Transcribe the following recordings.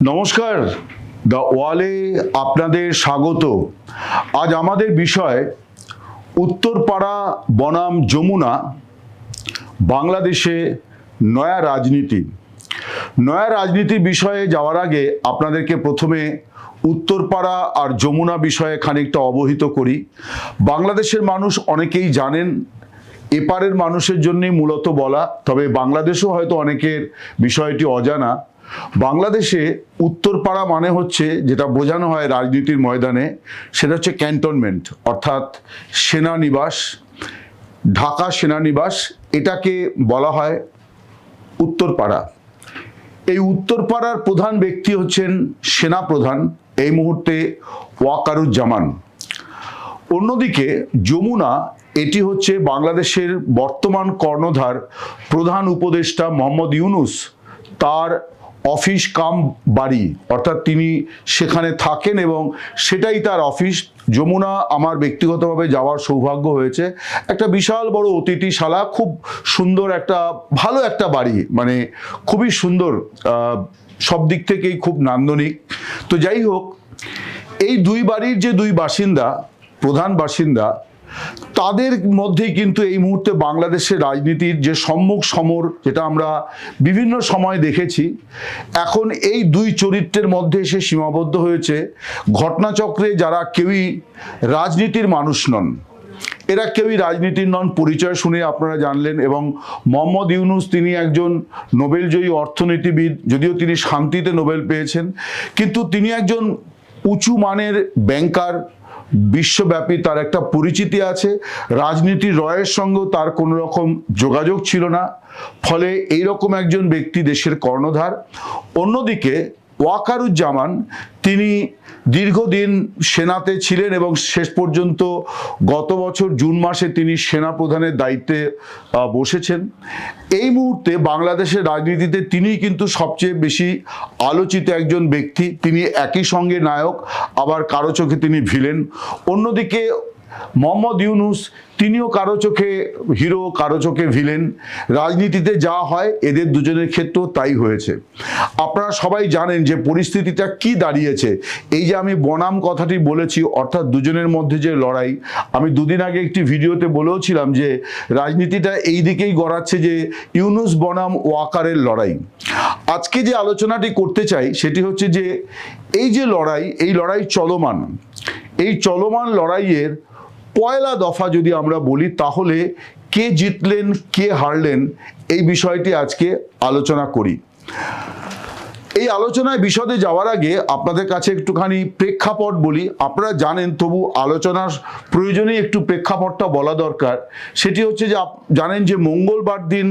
নমস্কার দ্য ওয়ালে আপনাদের স্বাগত। আজ আমাদের বিষয় উত্তরপাড়া বনাম যমুনা, বাংলাদেশে নয়া রাজনীতি। নয়া রাজনীতি বিষয়ে যাওয়ার আগে আপনাদেরকে প্রথমে উত্তরপাড়া আর যমুনা বিষয়ে খানিকটা অবহিত করি। বাংলাদেশের মানুষ অনেকেই জানেন, এপারের মানুষের জন্যই মূলত বলা, তবে বাংলাদেশও হয়তো অনেকের বিষয়টি অজানা। বাংলাদেশে উত্তরপাড়া মানে হচ্ছে যেটা বোঝানো হয় রাজনীতির ময়দানে, সেটা হচ্ছে ক্যান্টনমেন্ট, অর্থাৎ সেনানিবাস, ঢাকা সেনানিবাস, এটাকে বলা হয় উত্তরপাড়া। এই উত্তরপাড়ার প্রধান ব্যক্তি হচ্ছেন সেনা প্রধান এই মুহূর্তে ওয়াকারুজ্জামান। অন্যদিকে যমুনা, এটি হচ্ছে বাংলাদেশের বর্তমান কর্ণধার প্রধান উপদেষ্টা মোহাম্মদ ইউনুস, তার অফিস কাম বাড়ি। অর্থাৎ তিনি সেখানে থাকেন এবং সেটাই তার অফিস। যমুনা আমার ব্যক্তিগতভাবে যাওয়ার সৌভাগ্য হয়েছে। একটা বিশাল বড় অতিথিশালা, খুব সুন্দর একটা, ভালো একটা বাড়ি। মানে খুবই সুন্দর সব দিক থেকেই খুব নান্দনিক। তো যাই হোক, এই দুই বাড়ির যে দুই বাসিন্দা, প্রধান বাসিন্দা তাদের মধ্যেই কিন্তু এই মুহূর্তে বাংলাদেশের রাজনীতির যে সম্মুখ সমর, যেটা আমরা বিভিন্ন সময় দেখেছি, এখন এই দুই চরিত্রের মধ্যে এসে সীমাবদ্ধ হয়েছে। ঘটনাচক্রে যারা কেউই রাজনীতির মানুষ নন, এরা কেউই রাজনীতির নন, পরিচয় শুনে আপনারা জানলেন এবং মোহাম্মদ ইউনুস তিনি একজন নোবেলজয়ী অর্থনীতিবিদ, যদিও তিনি শান্তিতে নোবেল পেয়েছেন, কিন্তু তিনি একজন উঁচু মানের ব্যাংকার বিশ্বব্যাপী তার একটা পরিচিতি আছে। রাজনীতি রয়ের সঙ্গেও তার কোনো রকম যোগাযোগ ছিল না। ফলে এই রকম একজন ব্যক্তি দেশের কর্ণধার। অন্যদিকে ওয়াকারুজ্জামান, তিনি দীর্ঘদিন সেনাতে ছিলেন এবং শেষ পর্যন্ত গত বছর জুন মাসে তিনি সেনা প্রধানের দায়িত্বে বসেছেন। এই মুহূর্তে বাংলাদেশের রাজনীতিতে তিনিই কিন্তু সবচেয়ে বেশি আলোচিত একজন ব্যক্তি। তিনি একই সঙ্গে নায়ক, আবার কারও চোখে তিনি ভিলেন। অন্যদিকে মোহাম্মদ ইউনুস তিনিও কারও চোখে হিরো, কারও চোখে ভিলেন। রাজনীতিতে যা হয় এদের দুজনের ক্ষেত্রেও তাই হয়েছে। আপনারা সবাই জানেন যে পরিস্থিতিটা কি দাঁড়িয়েছে। এই যে আমি বনাম কথাটি বলেছি, অর্থাৎ দুজনের মধ্যে যে লড়াই, আমি দুদিন আগে একটি ভিডিওতে বলেওছিলাম যে রাজনীতিটা এই দিকেই গড়াচ্ছে যে ইউনুস বনাম ওয়াকারের লড়াই। আজকে যে আলোচনাটি করতে চাই সেটি হচ্ছে যে এই যে লড়াই, এই লড়াই চলমান, এই চলমান লড়াইয়ের পয়লা দফা যদি আমরা বলি, তাহলে কে জিতলেন, কে হারলেন, এই বিষয়টি আজকে আলোচনা করি। এই আলোচনায় বিশদে যাওয়ার আগে আপনাদের কাছে একটুখানি প্রেক্ষাপট বলি। আপনারা জানেন, তবু আলোচনার প্রয়োজনে একটু প্রেক্ষাপটটা বলা দরকার। সেটি হচ্ছে যে জানেন যে, মঙ্গলবার দিন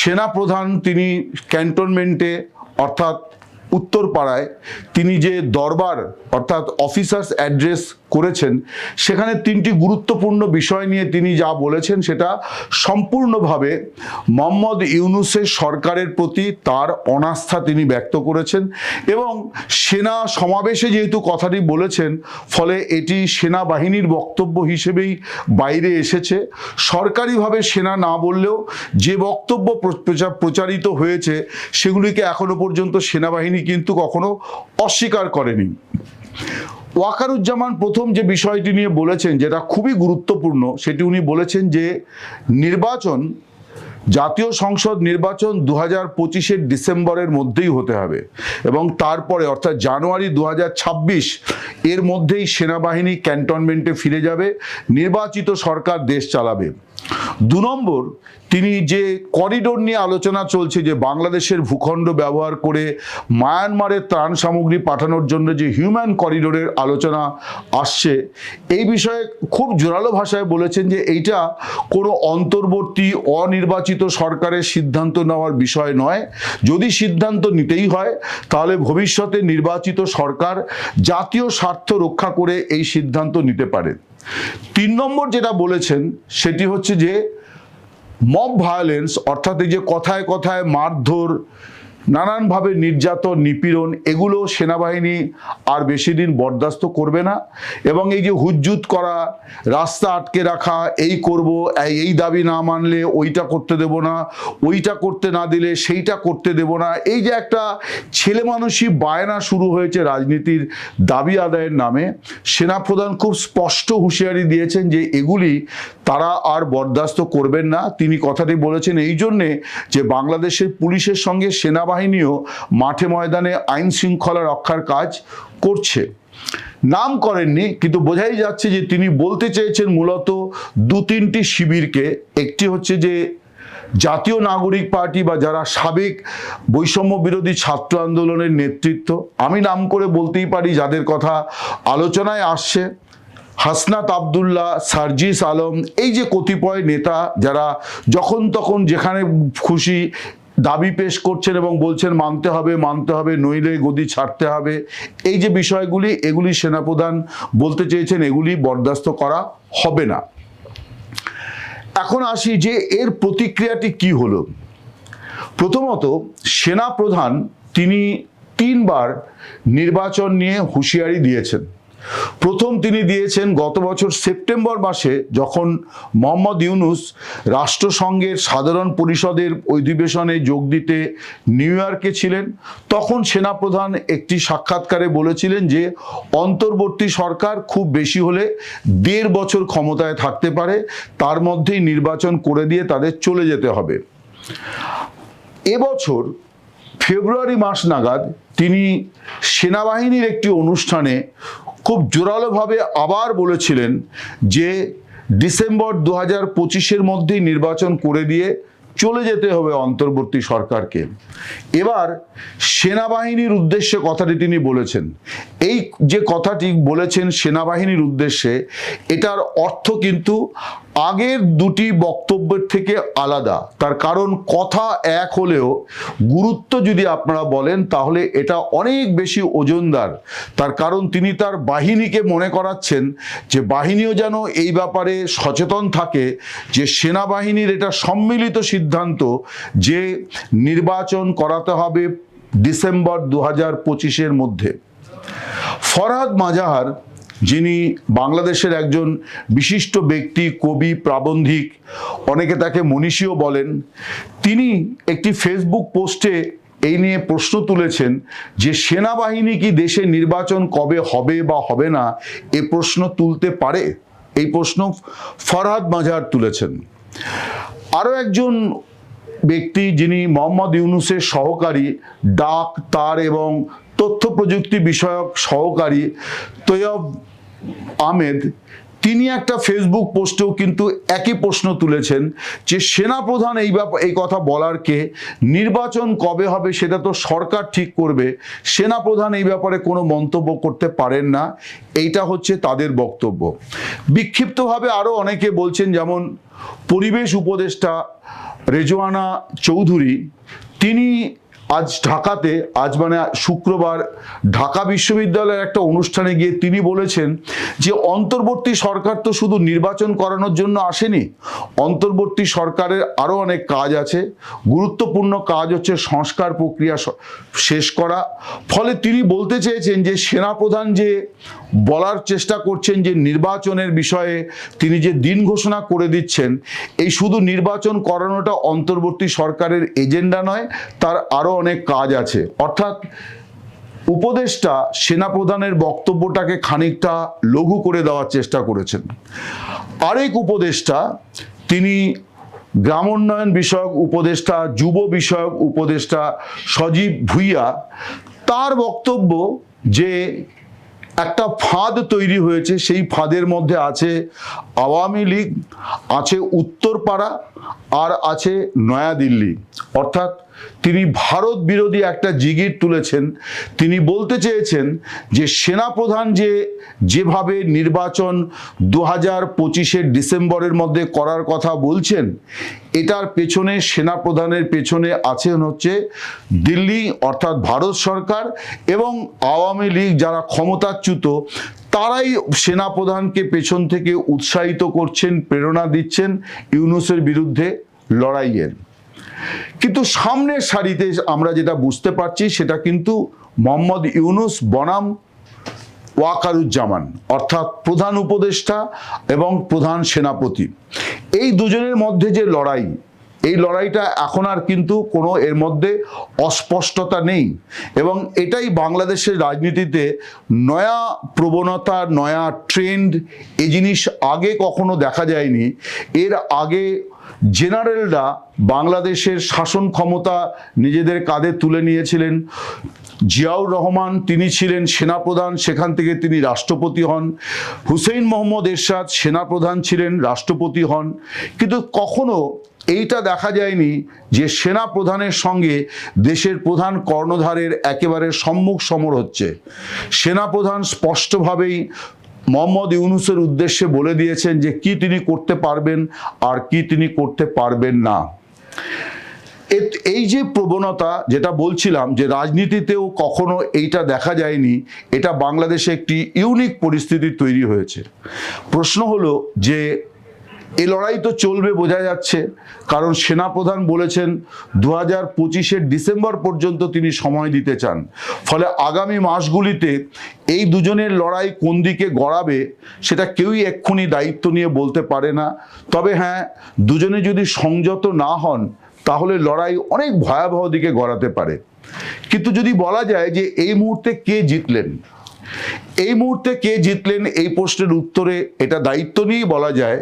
সেনাপ্রধান তিনি ক্যান্টনমেন্টে, অর্থাৎ উত্তরপাড়ায় তিনি যে দরবার, অর্থাৎ অফিসার্স অ্যাড্রেস করেছেন, সেখানে তিনটি গুরুত্বপূর্ণ বিষয় নিয়ে তিনি যা বলেছেন সেটা সম্পূর্ণভাবে মোহাম্মদ ইউনুসের সরকারের প্রতি তার অনাস্থা তিনি ব্যক্ত করেছেন এবং সেনা সমাবেশে যেহেতু কথাটি বলেছেন, ফলে এটি সেনাবাহিনীর বক্তব্য হিসেবেই বাইরে এসেছে। সরকারিভাবে সেনা না বললেও যে বক্তব্য প্র- প্রচারিত হয়েছে, সেগুলিকে এখনও পর্যন্ত সেনাবাহিনী কিন্তু কখনো অস্বীকার করেনি। ওয়াকারুজ্জামান প্রথম যে বিষয়টি নিয়ে বলেছেন, যেটা খুবই গুরুত্বপূর্ণ, সেটি উনি বলেছেন যে, নির্বাচন, জাতীয় সংসদ নির্বাচন দু হাজার পঁচিশের ডিসেম্বরের মধ্যেই হতে হবে এবং তারপরে, অর্থাৎ জানুয়ারি দু হাজার ছাব্বিশ, এর মধ্যেই সেনাবাহিনী ক্যান্টনমেন্টে ফিরে যাবে, নির্বাচিত সরকার দেশ চালাবে। দু নম্বর তিনি যে করিডোর নিয়ে আলোচনা চলছে, যে বাংলাদেশের ভূখণ্ড ব্যবহার করে মায়ানমারের ত্রাণ সামগ্রী পাঠানোর জন্য যে হিউম্যান করিডোরের আলোচনা আসছে, এই বিষয়ে খুব জোরালো ভাষায় বলেছেন যে এইটা কোনো অন্তর্বর্তী অনির্বাচিত সরকারের সিদ্ধান্ত নেওয়ার বিষয় নয়। যদি সিদ্ধান্ত নিতেই হয়, তাহলে ভবিষ্যতে নির্বাচিত সরকার জাতীয় স্বার্থ রক্ষা করে এই সিদ্ধান্ত নিতে পারে। তিন নম্বর যেটা বলেছেন, সেটি হচ্ছে যে মব ভায়োলেন্স অর্থাৎ এই যে কথায় কথায় মারধর নানানভাবে নির্যাতন, নিপীড়ন, এগুলো সেনাবাহিনী আর বেশি দিন বরদাস্ত করবে না। এবং এই যে হুজ্জুত করা, রাস্তা আটকে রাখা, এই করব, এই- দাবি না মানলে ওইটা করতে দেব না, ওইটা করতে না দিলে সেইটা করতে দেব না। এই যে একটা ছেলে মানুষই বায়না শুরু হয়েছে রাজনীতির দাবি আদায়ের নামে। সেনাপ্রধান খুব স্পষ্ট হুঁশিয়ারি দিয়েছেন যে এগুলি তারা আর বরদাস্ত করবেন না। তিনি কথাটি বলেছেন এই জন্যে যে বাংলাদেশের পুলিশের সঙ্গে সেনাবাহিনীও মাঠে ময়দানে আইন শৃঙ্খলা রক্ষার কাজ করছে। নাম করেননি, কিন্তু বোঝাই যাচ্ছে যে তিনি বলতে চেয়েছেন মূলত দু তিনটি শিবিরকে। একটি হচ্ছে যে জাতীয় নাগরিক পার্টি বা যারা সাবেক বৈষম্য বিরোধী ছাত্র আন্দোলনের নেতৃত্ব। আমি নাম করে বলতেই পারি যাদের কথা আলোচনায় আসছে। হাসনাত আবদুল্লাহ, সার্জিস আলম, এই যে কতিপয় নেতা যারা যখন তখন যেখানে খুশি দাবি পেশ করছেন এবং বলছেন, মানতে হবে মানতে হবে, নইলে গদি ছাড়তে হবে। এই যে বিষয়গুলি, এগুলি সেনাপ্রধান বলতে চেয়েছেন, এগুলি বরদাস্ত করা হবে না। এখন আসি যে এর প্রতিক্রিয়াটি কি হলো। প্রথমত সেনা প্রধান তিনি তিনবার নির্বাচন নিয়ে হুঁশিয়ারি দিয়েছেন। প্রথম তিনি দিয়েছেন গত বছর সেপ্টেম্বর মাসে যখন মোহাম্মদ ইউনুস রাষ্ট্রসংঘের সাধারণ পরিষদের অধিবেশনে যোগ দিতে নিউ ইয়র্কে ছিলেন, তখন সেনাপ্রধান একটি সাক্ষাৎকারে বলেছিলেন যে অন্তর্বর্তী সরকার খুব বেশি হলে দেড় বছর ক্ষমতায় থাকতে পারে, তার মধ্যেই নির্বাচন করে দিয়ে তাদের চলে যেতে হবে। এবছর ফেব্রুয়ারি মাস নাগাদ তিনি সেনাবাহিনীর একটি অনুষ্ঠানে খুব জোরালোভাবে আবার বলেছিলেন যে ডিসেম্বর দু হাজার পঁচিশের মধ্যেই নির্বাচন করে দিয়ে চলে যেতে হবে অন্তর্বর্তী সরকারকে। এবার সেনাবাহিনীর উদ্দেশ্যে কথাটি তিনি বলেছেন। এই যে কথাটি বলেছেন সেনাবাহিনীর উদ্দেশ্যে, এটার অর্থ কিন্তু আগের দুটি বক্তব্যের থেকে আলাদা। তার কারণ কথা এক হলেও গুরুত্ব যদি আপনারা বলেন, তাহলে এটা অনেক বেশি ওজনদার। তার কারণ তিনি তার বাহিনীকে মনে করাচ্ছেন যে বাহিনীও যেন এই ব্যাপারে সচেতন থাকে যে সেনাবাহিনীর এটা সম্মিলিত সিদ্ধান্ত যে নির্বাচন করাতে হবে ডিসেম্বর দু হাজার পঁচিশের মধ্যে। ফরহাদ মাজাহার যিনি বাংলাদেশের একজন বিশিষ্ট ব্যক্তি, কবি, প্রাবন্ধিক, অনেকে তাকে মনীষীও বলেন, তিনি একটি ফেসবুক পোস্টে এই নিয়ে প্রশ্ন তুলেছেন যে সেনাবাহিনী কি দেশে নির্বাচন কবে হবে বা হবে না, এ প্রশ্ন তুলতে পারে? এই প্রশ্ন ফরহাদ মাজার তুলেছেন। আরও একজন ব্যক্তি যিনি মোহাম্মদ ইউনুসের সহকারী, ডাক, তার এবং তথ্য প্রযুক্তি বিষয়ক সহকারী, তৈয়ব আহমেদ, তিনি একটা ফেসবুক পোস্টেও কিন্তু একই প্রশ্ন তুলেছেন যে সেনাপ্রধান এই ব্যাপার এই কথা বলার কে? নির্বাচন কবে হবে সেটা তো সরকার ঠিক করবে। সেনাপ্রধান এই ব্যাপারে কোনো মন্তব্য করতে পারেন না। এইটা হচ্ছে তাদের বক্তব্য। বিক্ষিপ্তভাবে আরও অনেকে বলছেন যেমন পরিবেশ উপদেষ্টা রেজওয়ানা চৌধুরী, তিনি আজ ঢাকাতে, আজ মানে শুক্রবার, ঢাকা বিশ্ববিদ্যালয়ের একটা অনুষ্ঠানে গিয়ে তিনি বলেছেন যে, অন্তর্বর্তী সরকার তো শুধু নির্বাচন করানোর জন্য আসেনি, অন্তর্বর্তী সরকারের আরও অনেক কাজ আছে। গুরুত্বপূর্ণ কাজ হচ্ছে সংস্কার প্রক্রিয়া শেষ করা। ফলে তিনি বলতে চেয়েছেন যে, সেনাপ্রধান যে বলার চেষ্টা করছেন যে, নির্বাচনের বিষয়ে তিনি যে দিন ঘোষণা করে দিচ্ছেন, এই শুধু নির্বাচন করানোটা অন্তর্বর্তী সরকারের এজেন্ডা নয়, তার আরও অনেক কাজ আছে। অর্থাৎ উপদেষ্টা সেনাপ্রধানের বক্তব্যটাকে খানিকটা লঘু করে দেওয়ার চেষ্টা করেছেন। আরেক উপদেষ্টা, তিনি গ্রামোন্নয়ন বিষয়ক উপদেষ্টা, যুব বিষয়ক উপদেষ্টা সজীব ভুইয়া, তার বক্তব্য যে একটা ফাঁদ তৈরি হয়েছে, সেই ফাঁদের মধ্যে আছে আওয়ামী লীগ, আছে উত্তরপাড়া আর আছে নয়াদিল্লি। অর্থাৎ তিনি ভারত বিরোধী একটা জিগির তুলেছেন। তিনি বলতে চেয়েছেন যে সেনাপ্রধান যে যেভাবে নির্বাচন দু হাজার পঁচিশের ডিসেম্বরের মধ্যে করার কথা বলছেন, এটার পেছনে সেনাপ্রধানের পেছনে আছেন হচ্ছে দিল্লি অর্থাৎ ভারত সরকার এবং আওয়ামী লীগ যারা ক্ষমতাচ্যুত, তারাই সেনাপ্রধানকে পেছন থেকে উৎসাহিত করছেন, প্রেরণা দিচ্ছেন ইউনুসের বিরুদ্ধে লড়াইয়ের। কিন্তু সামনের সারিতে আমরা যেটা বুঝতে পারছি, সেটা কিন্তু মোহাম্মদ ইউনুস বনাম ওয়াকারুজ্জামান, অর্থাৎ প্রধান উপদেষ্টা এবং প্রধান সেনাপতি। এই দুজনের মধ্যে যে লড়াই, এই লড়াইটা এখন আর কিন্তু কোনো এর মধ্যে অস্পষ্টতা নেই এবং এটাই বাংলাদেশের রাজনীতিতে নয়া প্রবণতা, নয়া ট্রেন্ড এই জিনিস আগে কখনো দেখা যায়নি। এর আগে জেনারেলরা বাংলাদেশের শাসন ক্ষমতা নিজেদের কাঁধে তুলে নিয়েছিলেন। জিয়াউর রহমান তিনি ছিলেন সেনাপ্রধান, সেখান থেকে তিনি রাষ্ট্রপতি হন। হুসেইন মোহাম্মদ এরশাদ সেনাপ্রধান ছিলেন, রাষ্ট্রপতি হন। কিন্তু কখনো এইটা দেখা যায়নি যে সেনা প্রধানের সঙ্গে দেশের প্রধান কর্ণধারের একেবারে সম্মুখ সমর হচ্ছে। সেনাপ্রধান স্পষ্টভাবেই মোহাম্মদ ইউনুসের উদ্দেশ্যে বলে দিয়েছেন যে কি তিনি করতে পারবেন আর কি তিনি করতে পারবেন না। এই যে প্রবণতা যেটা বলছিলাম যে রাজনীতিতেও কখনো এইটা দেখা যায়নি, এটা বাংলাদেশে একটি ইউনিক পরিস্থিতি তৈরি হয়েছে। প্রশ্ন হলো যে এ লড়াই তো চলবে, বোঝা যাচ্ছে। কারণ সেনাপ্রধান বলেছেন দু হাজার পঁচিশের ডিসেম্বর পর্যন্ত তিনি সময় দিতে চান। ফলে আগামী মাসগুলিতে এই দুজনের লড়াই কোন দিকে গড়াবে, সেটা কেউই এক্ষুনি দায়িত্ব নিয়ে বলতে পারে না। তবে হ্যাঁ দুজনে যদি সংযত না হন, তাহলে লড়াই অনেক ভয়াবহ দিকে গড়াতে পারে। কিন্তু যদি বলা যায় যে এই মুহূর্তে কে জিতলেন, এই মুহূর্তে কে জিতলেন, এই প্রশ্নের উত্তরে এটা দায়িত্ব নিয়েই বলা যায়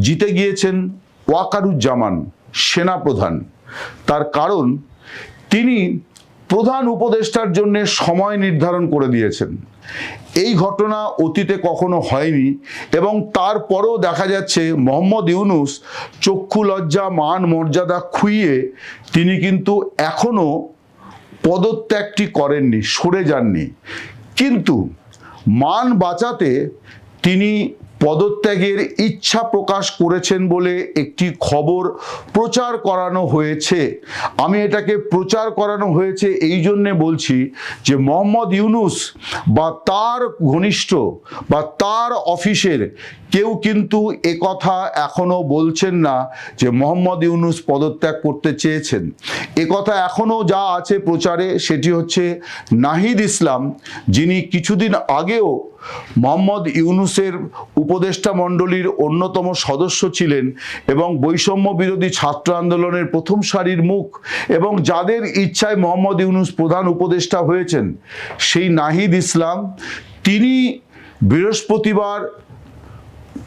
জিতে গিয়েছেন ওয়াকারুজ্জামান, সেনাপ্রধান। তার কারণ, তিনি প্রধান উপদেষ্টার জন্য সময় নির্ধারণ করে দিয়েছেন। এই ঘটনা অতীতে কখনো হয়নি এবং তারপরেও দেখা যাচ্ছে মোহাম্মদ ইউনুস চক্ষু লজ্জা, মান মর্যাদা খুইয়ে তিনি কিন্তু এখনও পদত্যাগটি করেননি, সরে যাননি। কিন্তু মান বাঁচাতে তিনি পদত্যাগের ইচ্ছা প্রকাশ করেছেন বলে একটি খবর প্রচার করানো হয়েছে। আমি এটাকে প্রচার করানো হয়েছে এই জন্যে বলছি যে মোহাম্মদ ইউনুস বা তার ঘনিষ্ঠ বা তার অফিসের কেউ কিন্তু কথা এখনও বলছেন না যে মোহাম্মদ ইউনুস পদত্যাগ করতে চেয়েছেন। কথা এখনও যা আছে প্রচারে সেটি হচ্ছে নাহিদ ইসলাম, যিনি কিছুদিন আগেও মোহাম্মদ ইউনুসের উপদেষ্টা মণ্ডলীর অন্যতম সদস্য ছিলেন এবং বৈষম্য বিরোধী ছাত্র আন্দোলনের প্রথম সারির মুখ এবং যাদের ইচ্ছায় মোহাম্মদ ইউনুস প্রধান উপদেষ্টা হয়েছেন, সেই নাহিদ ইসলাম। তিনি বৃহস্পতিবার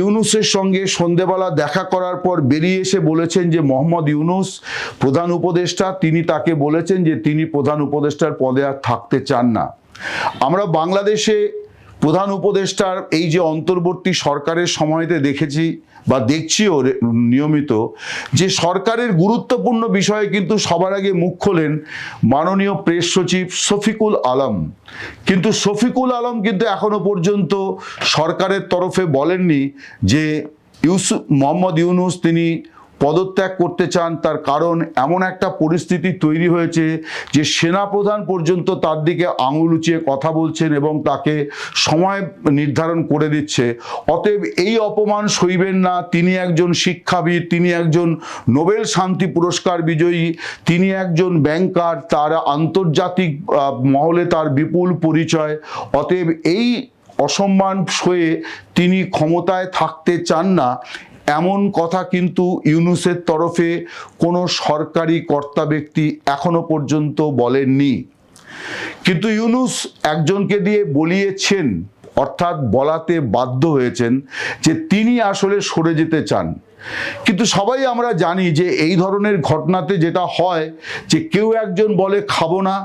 ইউনুসের সঙ্গে সন্ধেবেলা দেখা করার পর বেরিয়ে এসে বলেছেন যে, মোহাম্মদ ইউনুস প্রধান উপদেষ্টা। তিনি তাকে বলেছেন যে, তিনি প্রধান উপদেষ্টার পদে আর থাকতে চান না। আমরা বাংলাদেশে প্রধান উপদেষ্টার এই যে অন্তর্বর্তী সরকারের সময়তে দেখেছি বা দেখছিও নিয়মিত যে সরকারের গুরুত্বপূর্ণ বিষয়ে কিন্তু সবার আগে মুখ খোলেন মাননীয় প্রেস সচিব শফিকুল আলম। কিন্তু শফিকুল আলম কিন্তু এখনও পর্যন্ত সরকারের তরফে বলেননি যে ইউসুফ মোহাম্মদ ইউনুস তিনি পদত্যাগ করতে চান, তার কারণ এমন একটা পরিস্থিতি তৈরি হয়েছে যে সেনাপ্রধান পর্যন্ত তার দিকে আঙুল উঁচিয়ে কথা বলছেন এবং তাকে সময় নির্ধারণ করে দিচ্ছে। অতএব এই অপমান সইবেন না। তিনি একজন শিক্ষাবিদ, তিনি একজন নোবেল শান্তি পুরস্কার বিজয়ী, তিনি একজন ব্যাংকার, তার আন্তর্জাতিক মহলে তার বিপুল পরিচয়। অতএব এই অসম্মান সয়ে তিনি ক্ষমতায় থাকতে চান না। এমন কথা কিন্তু ইউনুসের তরফে কোনো সরকারি কর্তা ব্যক্তি এখনও পর্যন্ত বলেননি। কিন্তু ইউনুস একজনকে দিয়ে বলিয়েছেন, অর্থাৎ বলাতে বাধ্য হয়েছেন যে তিনি আসলে সরে যেতে চান। কিন্তু সবাই আমরা জানি যে এই ধরনের ঘটনাতে যেটা হয় যে কেউ একজন বলে, খাব না,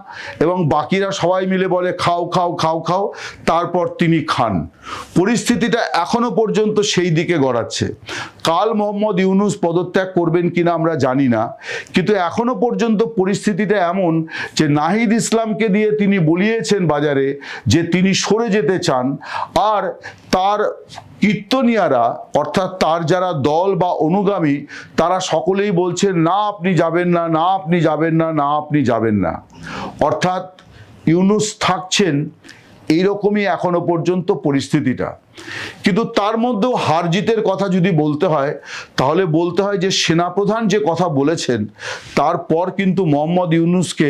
এবং বাকিরা সবাই মিলে বলে, খাও খাও খাও খাও, তারপর তিনি খান। পরিস্থিতিটা এখনও পর্যন্ত সেই দিকে গড়াচ্ছে। কাল মোহাম্মদ ইউনুস পদত্যাগ করবেন কিনা আমরা জানি না, কিন্তু এখনও পর্যন্ত পরিস্থিতিটা এমন যে নাহিদ ইসলামকে দিয়ে তিনি বলিয়েছেন বাজারে যে তিনি সরে যেতে চান, আর তার কীর্তনিয়ারা, অর্থাৎ তার যারা দল বা অনুগামী, তারা সকলেই বলছে, না, আপনি যাবেন না না, আপনি যাবেন না না, আপনি যাবেন না। অর্থাৎ ইউনুস থাকছেন এইরকমই এখনও পর্যন্ত পরিস্থিতিটা। কিন্তু তার মধ্যেও হার জিতের কথা যদি বলতে হয়, তাহলে বলতে হয় যে সেনাপ্রধান যে কথা বলেছেন, তারপর কিন্তু মোহাম্মদ ইউনুসকে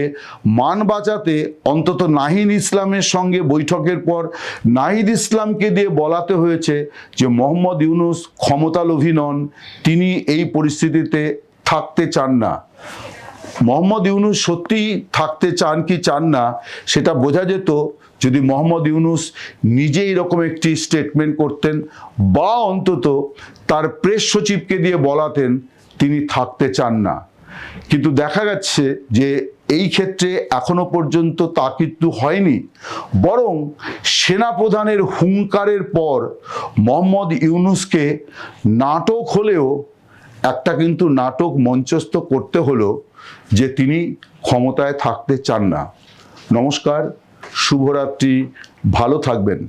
মান বাঁচাতে অন্তত নাহিদ ইসলামের সঙ্গে বৈঠকের পর নাহিদ ইসলামকে দিয়ে বলাতে হয়েছে যে মোহাম্মদ ইউনুস ক্ষমতালোভী নন, তিনি এই পরিস্থিতিতে থাকতে চান না। মোহাম্মদ ইউনুস সত্যিই থাকতে চান কি চান না, সেটা বোঝা যেত যদি মোহাম্মদ ইউনুস নিজে এরকম একটি স্টেটমেন্ট করতেন বা অন্তত তার প্রেস সচিবকে দিয়ে বলাতেন তিনি থাকতে চান না। কিন্তু দেখা যাচ্ছে যে এই ক্ষেত্রে এখনও পর্যন্ত তা কিন্তু হয়নি, বরং সেনাপ্রধানের হুঙ্কারের পর মোহাম্মদ ইউনুসকে নাটক হলেও একটা কিন্তু নাটক মঞ্চস্থ করতে হলো যে তিনি ক্ষমতায় থাকতে চান না। নমস্কার শুভরাত্রি ভালো থাকবেন।